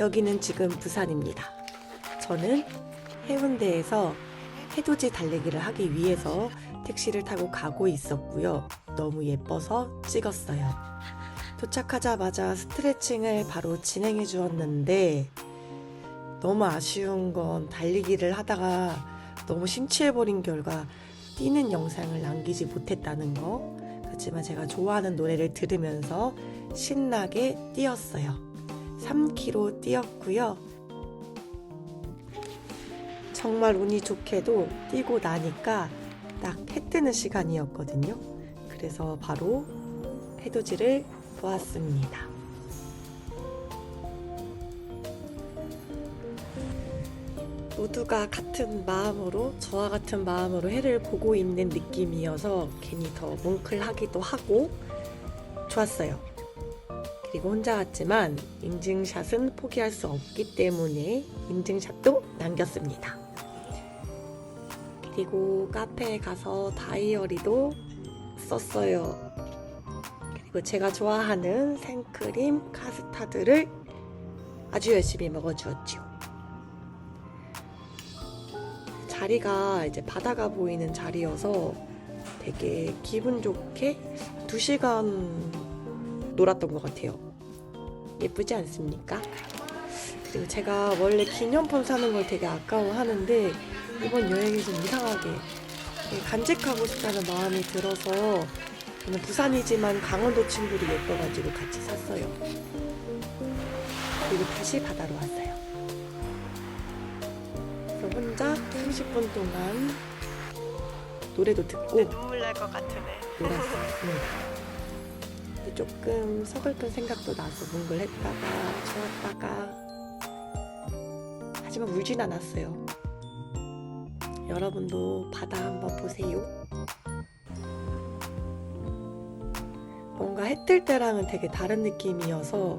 여기는 지금 부산입니다. 저는 해운대에서 해돋이 달리기를 하기 위해서 택시를 타고 가고 있었고요. 너무 예뻐서 찍었어요. 도착하자마자 스트레칭을 바로 진행해 주었는데 너무 아쉬운 건 달리기를 하다가 너무 심취해버린 결과 뛰는 영상을 남기지 못했다는 거. 그렇지만 제가 좋아하는 노래를 들으면서 신나게 뛰었어요. 3km 뛰었고요. 정말 운이 좋게도 뛰고 나니까 딱 해 뜨는 시간이었거든요. 그래서 바로 해돋이를 보았습니다. 모두가 같은 마음으로 저와 같은 마음으로 해를 보고 있는 느낌이어서 괜히 더 뭉클하기도 하고 좋았어요. 그리고 혼자 왔지만 인증샷은 포기할 수 없기 때문에 인증샷도 남겼습니다. 그리고 카페에 가서 다이어리도 썼어요. 그리고 제가 좋아하는 생크림 카스타드를 아주 열심히 먹어주었죠. 자리가 이제 바다가 보이는 자리여서 되게 기분 좋게 2시간 놀았던 것 같아요. 예쁘지 않습니까? 그리고 제가 원래 기념품 사는 걸 되게 아까워하는데 이번 여행이 좀 이상하게 간직하고 싶다는 마음이 들어서 저는 부산이지만 강원도 친구도 예뻐가지고 같이 샀어요. 그리고 다시 바다로 왔어요. 그래서 혼자 30분 동안 노래도 듣고 눈물 날 것 같으네. 놀았어요. 조금 서글픈 생각도 나서 뭉글했다가 좋았다가 하지만 울진 않았어요. 여러분도 바다 한번 보세요. 뭔가 해 뜰 때랑은 되게 다른 느낌이어서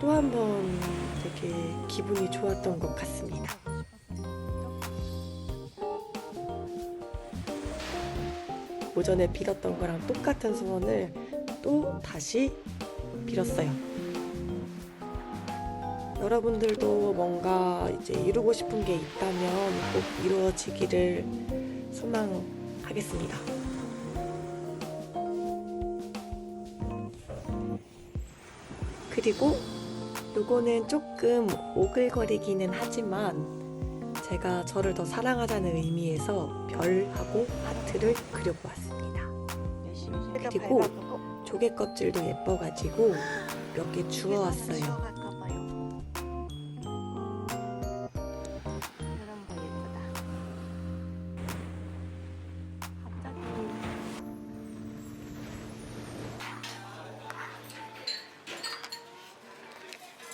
또 한 번 되게 기분이 좋았던 것 같습니다. 오전에 빌었던 거랑 똑같은 소원을 또 다시 빌었어요. 여러분들도 뭔가 이제 이루고 싶은 게 있다면 꼭 이루어지기를 소망하겠습니다. 그리고 요거는 조금 오글거리기는 하지만 제가 저를 더 사랑하자는 의미에서 별하고 하트를 그려보았습니다. 그리고 조개 껍질도 예뻐가지고 몇 개 주워왔어요.